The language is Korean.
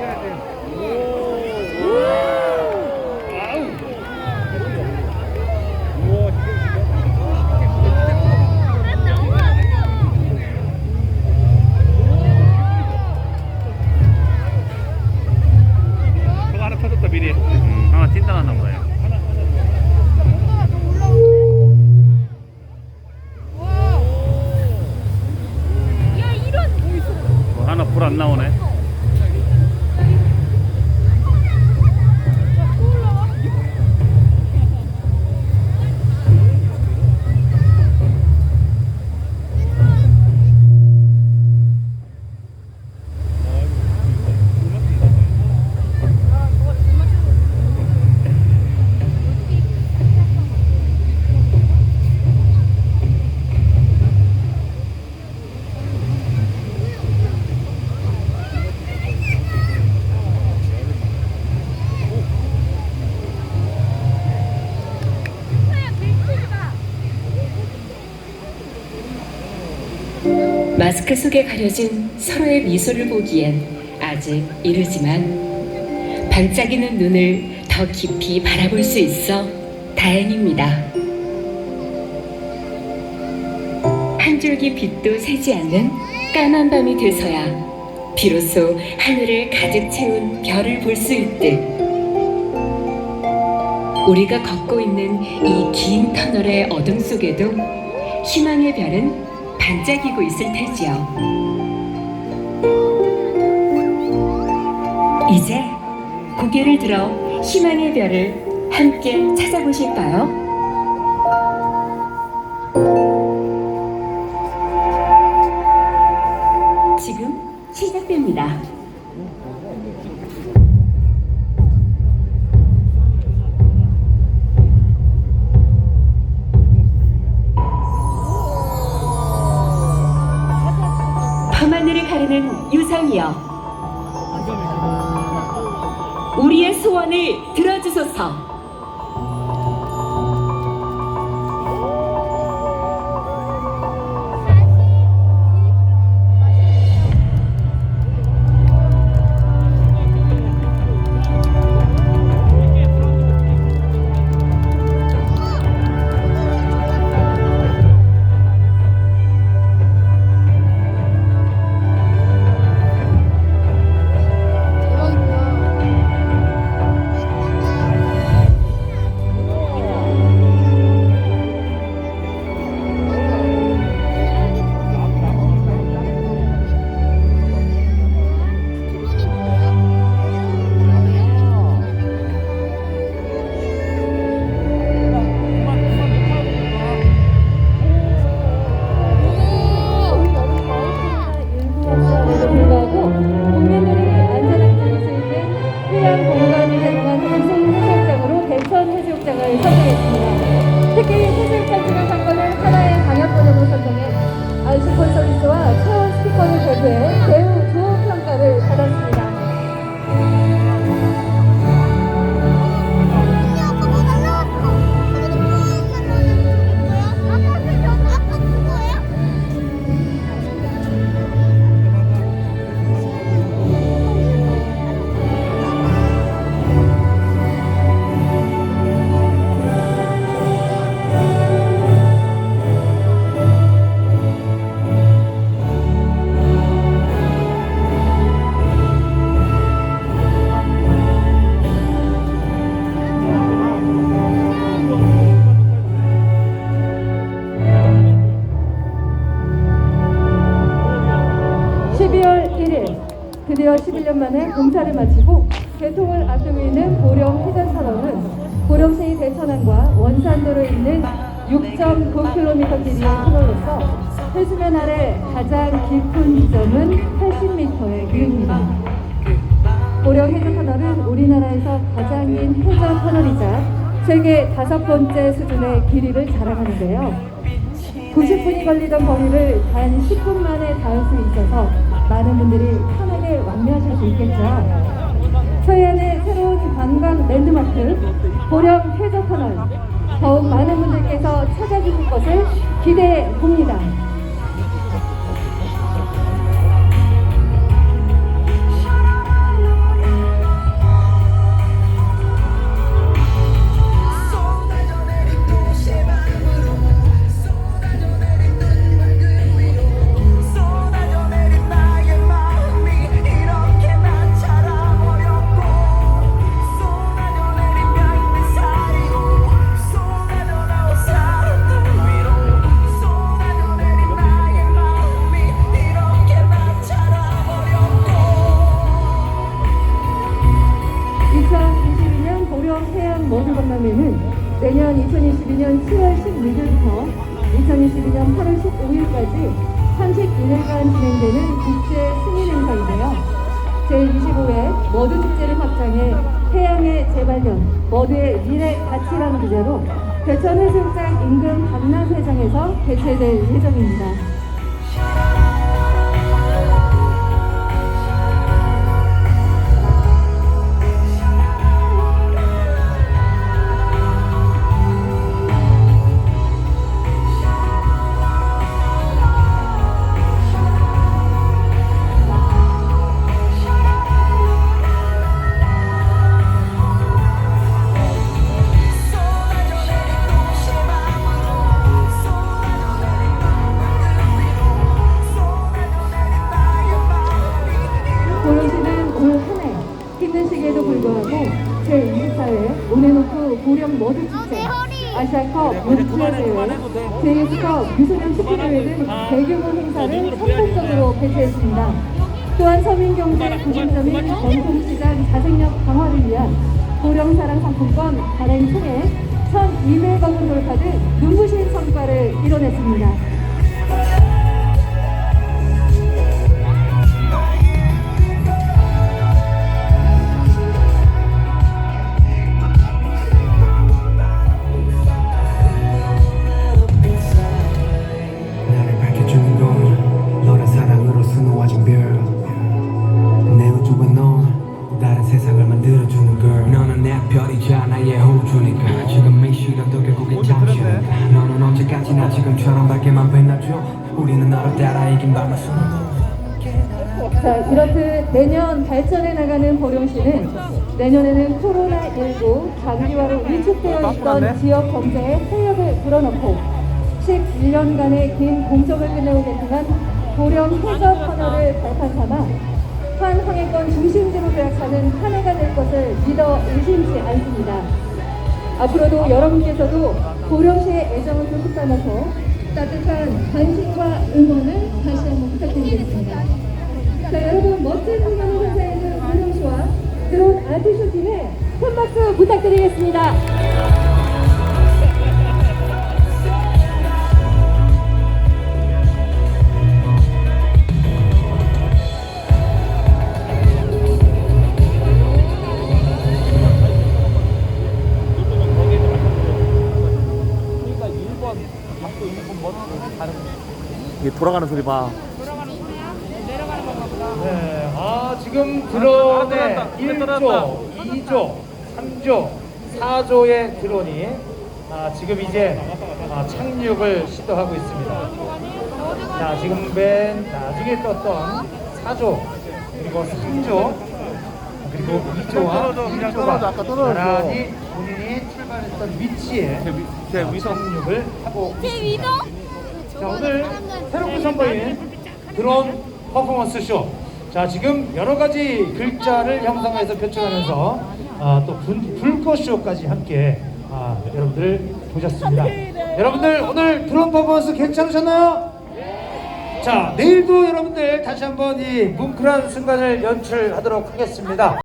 저거 마스크 속에 가려진 서로의 미소를 보기엔 아직 이르지만 반짝이는 눈을 더 깊이 바라볼 수 있어 다행입니다. 한 줄기 빛도 새지 않는 까만 밤이 돼서야 비로소 하늘을 가득 채운 별을 볼 수 있듯 우리가 걷고 있는 이 긴 터널의 어둠 속에도 희망의 별은 반짝이고 있을 테지요. 이제 고개를 들어 희망의 별을 함께 찾아보실까요? 유성이여 우리의 소원을 들어주소서 드디어 11년 만에 공사를 마치고 개통을 앞두고 있는 보령 해전선로는 보령시 대천항과 원산도로 있는 6.9km 길이의 터널로서 해수면 아래 가장 깊은 지점은 80m에 이릅니다. 보령 해저 터널은 우리나라에서 가장 긴 해저 터널이자 세계 다섯 번째 수준의 길이를 자랑하는데요. 90분이 걸리던 거리를 단 10분 만에 닿을 수 있어서 많은 분들이 편하게 완료하실 수 있겠죠. 서해안의 새로운 관광 랜드마크 보령 해저터널 더욱 많은 분들께서 찾아주실 것을 기대해 봅니다. 내년 2022년 7월 16일부터 2022년 8월 15일까지 31일간 진행되는 국제 승인 행사인데요. 제25회 머드 축제를 확장해 해양의 재발견, 머드의 미래 가치라는 주제로 대천 해수욕장 인근 박람회장에서 개최될 예정입니다. 아시아컵 문투어대회, 제1컵 유소년 축구대회 등 대규모 행사를 성공적으로 개최했습니다. 또한 서민경제 구심점인 전통시장 자생력 강화를 위한 고령사랑 상품권 발행 통해 1,200억을 돌파된 눈부신 성과를 이뤄냈습니다. 별이자 나의 호주니까. 지금 이 시간도 결국엔 잠시니까. 너는 언제까지나 지금처럼 밝게만 빛나줘 우리는 너를 따라 이긴 밤을 수놓아 자, 이렇듯 내년 발전해 나가는 보령시는 내년에는 코로나19 장기화로 위축되어 있던 지역 경제에 활력을 불어넣고 11년간의 긴 공적을 끝내고 개통한 보령 해저 터널을 발판 삼아 한 항해권 중심지로 도약하는 한 해가 될 것을 믿어 의심치 않습니다. 앞으로도 여러분께서도 보령시의 애정을 듬뿍 담아서 따뜻한 관심과 응원을 다시 한번 부탁드리겠습니다. 자 여러분 멋진 공연을 선사해준 보령시와 드론 아티쇼 팀에 큰 박수 부탁드리겠습니다. 이게 돌아가는 소리 봐. 네, 아 지금 드론의 아, 1조, 2조, 3조, 4조의 드론이 아, 지금 이제 아, 착륙을 시도하고 있습니다. 자, 지금 맨 나중에 떴던 4조, 그리고 3조, 그리고 2조와 그냥 떨어져, 아까 1조가 떨어졌어. 나란히 본인이 출발했던 위치에 제, 위, 제 위성. 착륙을 하고 제 있습니다. 위동? 자 오늘 새롭게 선보인 드론 퍼포먼스 쇼. 자 지금 여러 가지 글자를 형상화해서 표출하면서 아, 또 불, 불꽃 쇼까지 함께 아, 여러분들 보셨습니다. 여러분들 오늘 드론 퍼포먼스 괜찮으셨나요? 자 내일도 여러분들 다시 한번 이 뭉클한 순간을 연출하도록 하겠습니다.